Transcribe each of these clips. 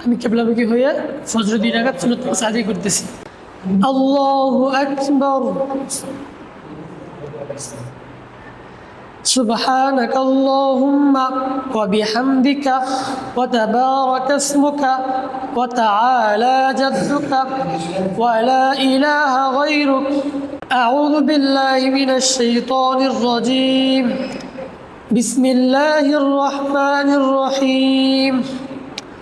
আমি কেবলামুখী হয়ে ফজর দুই রাখাত সুন্নত নামাজ আদায় করতেছি আল্লাহু আকবার سبحانك اللهم وبحمدك وتبارك اسمك وتعالى جدك ولا إله غيرك أعوذ بالله من الشيطان الرجيم بسم الله الرحمن الرحيم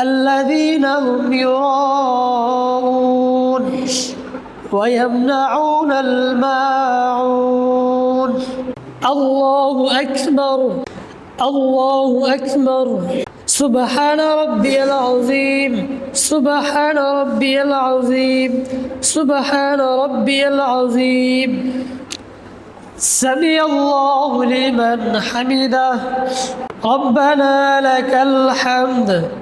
الذين هم يراءون ويمنعون الماعون. الله أكبر. الله أكبر. سبحان ربي العظيم. سبحان ربي العظيم. سبحان ربي العظيم. سمع الله لمن حمده. ربنا لك الحمد.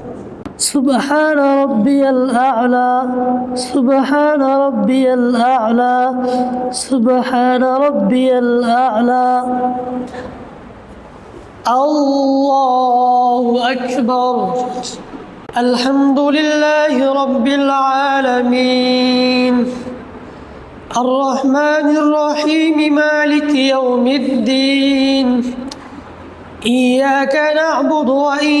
سبحان ربي الأعلى سبحان ربي الأعلى سبحان ربي الأعلى. الله أكبر. الحمد لله رب العالمين. الرحمن الرحيم مالك يوم الدين. إياك نعبد وإياك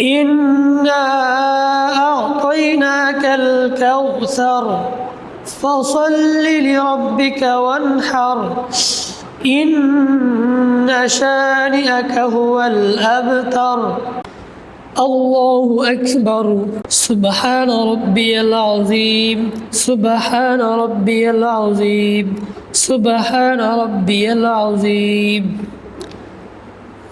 إنا أعطيناك الكوثر فصل لربك وانحر. إن شانئك هو الأبتر. الله أكبر. سبحان ربي العظيم. سبحان ربي العظيم. سبحان ربي العظيم.